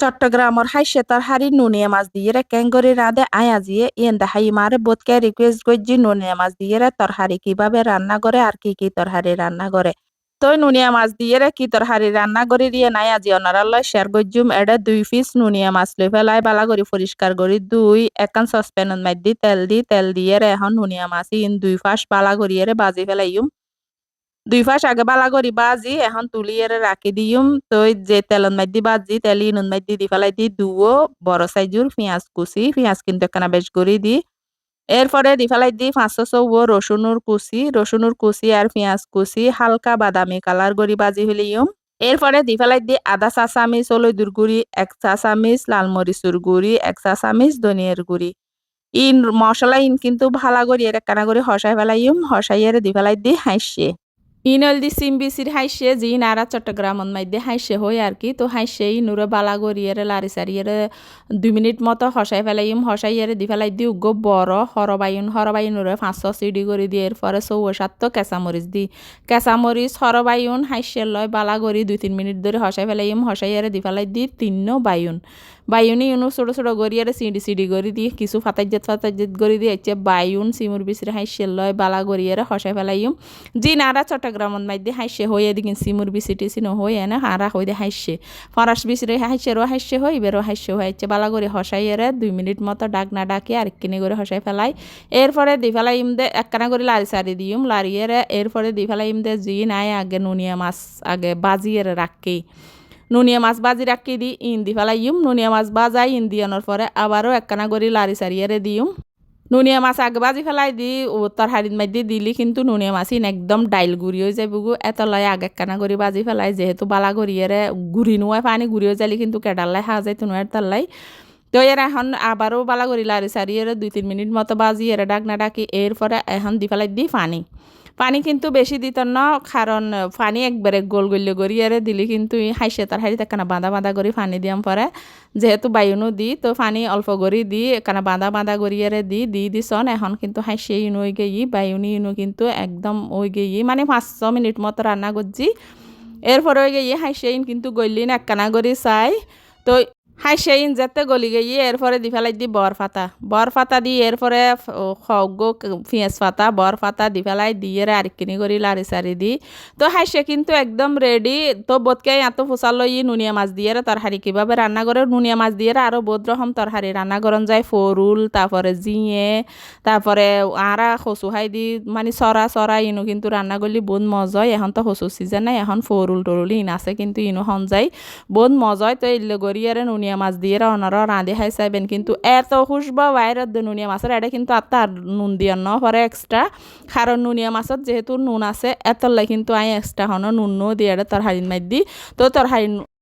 চট্টগ্রামর হাইসে তার হারি নুনিয়া মাছ দিয়ে রে ক্যাঙ্গরি রাধে আয়া জিয়ে। ইয়েন্দা হাই মারে বোধকে রিকোয়েস্ট করছি নুনিয়া মাছ দিয়ে রে তরহারি কীভাবে রান্না করে আর কি কি তরহারি রান্না করে। তো নুনিয়া মাছ দিয়ে রে, কি তরহারি রান্না করে দিয়ে নাই আজি অনারাল্লা শেয়ার করজুম এডে দুই পিস নুনিয়া মাছ লই ফেলাই বালা করে পরিষ্কার করি দুই একান সসপ্যানত মাছ দি তেল দি, তেল দিয়ে রে এখন নুনিয়া মাছ ইন দুই ফাঁস বালা করিয়ে রে বাজি ফেলাইম দুই ফাঁস আগে বালা করি বাজি, এখন তুলি তুলিয়ে রাখি দিম তো যে তেলত মাইদি বাজি, তেল ইনুন মাইদি দি ফেলাই দি দুও বড় সাইজুর পেঁয়াজ কুচি, পেঁয়াজ কিন্তু একখানা বেশ করে দি। এরপরে দি ফেলাই দি পাঁচশো চৌ রসুনুর কুচি রসুনুর কুচি আর পেঁয়াজ কুচি, হালকা বাদামি কালার করি বাজি ফেলিম এরপরে দি ফেলাই দি আদা চা চামিচ হলুদুর গুড়ি, এক চা চামিচ লাল মরিচুর গুড়ি, এক চা চামিচ ধনিয়ার গুড়ি। ইন মশলা ইন কিন্তু ভালা করি এর একখানা করে হসাই ফেলাইম হসাইয়ের দি ফেলাই দি হাসছে ইনল দি সিম বিসির হাইসে, জি নারা চট্টগ্রামন মাইদে হাইসে হই আর কি তো হাইসে ইনুরে বালা গরিয়েরে লারি সারিয়েরে দুই মিনিট মতো হসাই ফেলাইম। হসাইয়েরে দি ফেলাই দি উগ্গ বড় হরবাইন হরবাইনুরে পাঁচশো সিডি করে দিয়ে এরপরে চৌ সাতটো কেঁচামরিচ দি। কেঁচামরিচ হরবাইন হাইসে লয় বালা গরি দুই তিন মিনিট ধরে হসাই ফেলাইম। হসাইয়েরে দি ফেলাই দি তিন্ন বাইন বাইউনি ইউনো ছোটো ছোটো গড়িয়ারে সিডি সিডি গড়ি দি কিছু ফাতাইজাত ফাতাইজাত গড়ি দিয়ে হচ্ছে বাইউন সিমুর বিচরে হাইসে লয় বালা গড়িয়ারে হসাই ফেলাইম জি নারা চট্টগ্রামত মাইদে হাইসে হই এদিকে সিমুর বিচি টিচি নহই এনে হারা হই দে হাইসে ফরাস বিচরে হাইসে রো হাইসে হই বেরো হাইসে হইছে বালা করে হসাইয়েরে দুই মিনিট মতো ডাক না ডাকে আর কিনে করে হসাই ফেলাই এরপরে দি ফেলাইম দে একখানা করে লারি সারি দিম লারিয়েরে এরপরে দি ফেলাইম দে জি নাই আগে নুনিয়া মাছ আগে বাজিয়েরে রাখি নুনিয়া মাছ বাজি রাখি দি ইন দি ফেলাইম নুনিয়া মাছ বাজাই ইন দিয়ানোর পরে আবারও একখানা করে লারি সারিয়ারে দিম নুনিয়া মাছ আগে বাজি ফেলাই দি তরহারির মধ্যে দিলি কিন্তু নুনিয়া মাছ ইন একদম ডাইল গুড়ি হয়ে যাবে গু এত লয় আগে একখানা করে বাজি ফেলাই, যেহেতু বালা গড়িয়ারে গুড়ি নোয়ায় পানি গুড়ি হয়ে যালি কিন্তু কেডাল্লাই হা যায় তুনুয়ার তাল্লাই তো এর এখন আবারও বালা করি লারি সারিয়ে দুই তিন মিনিট মতো বাজি এর ডাক না ডাকি, এরপরে এখন দি ফেলাই দি পানি। পানি কিন্তু বেশি দিত না কারণ পানি একবারে গোল গল্য আরে দিলি কিন্তু হাইসে তার হাড়ি একখানা বাঁধা বাঁধা করে পানি দিয়াম পরে যেহেতু বায়ুনো দি, তো পানি অল্প করে দি একখানা বাঁধা বাঁধা আরে দি দি দিছন, এখন কিন্তু হাইসে ইনো ওই গেই বায়ুনি ইনো কিন্তু একদম ওই গেই মানে পাঁচশো মিনিট মতো রান্না করছি এরপরে ওই গিয়ে হাইসে কিন্তু গলিন একখানা করে চাই। তো হাই সেই যেতে গলি গিয়ে এরপরে দি ফেলাই দি বর ফাতা বর ফাতা দি এরপরে হগ পেঁয়াজ ফাতা বর ফাতা দি ফেলাই দিয়ে আরেকখিনি করি লারি সারি দি। তো হাই সে কিন্তু একদম রেডি তো বোধকে এত ফুসাল ই নুনিয়া মাছ দিয়ে তরহারি কীভাবে রান্না করে নুনিয়া মাছ দিয়ে আরও বোধ রকম তরহারি রান্না করন যায় ফরুল তারপরে জিয়ে তারপরে আরা খসু হাই দি মানে সরা সরা ইনু কিন্তু রান্না করলি বোধ মজা এখন তো খসু সিজন নাই, এখন ফরুল টরুল ইন আছে কিন্তু ইনু হন যায়। বোধ মজায় তো ইল্লে গড়িয়ারে নুনিয়া নুনিয়া মাছ দিয়ে রনার রাঁধে খাই চাইবেন কিন্তু এত খুশব বাইরের নুনিয়া মাছের এটা কিন্তু আর নুন দিয়ে ন পরে এক্সট্রা কারণ নুনিয়া মাছত যেহেতু নুন আছে এতলাই কিন্তু আই এক্সট্রা হন নুন দিয়ে এটা হারিন মাই দি তো তার হারিন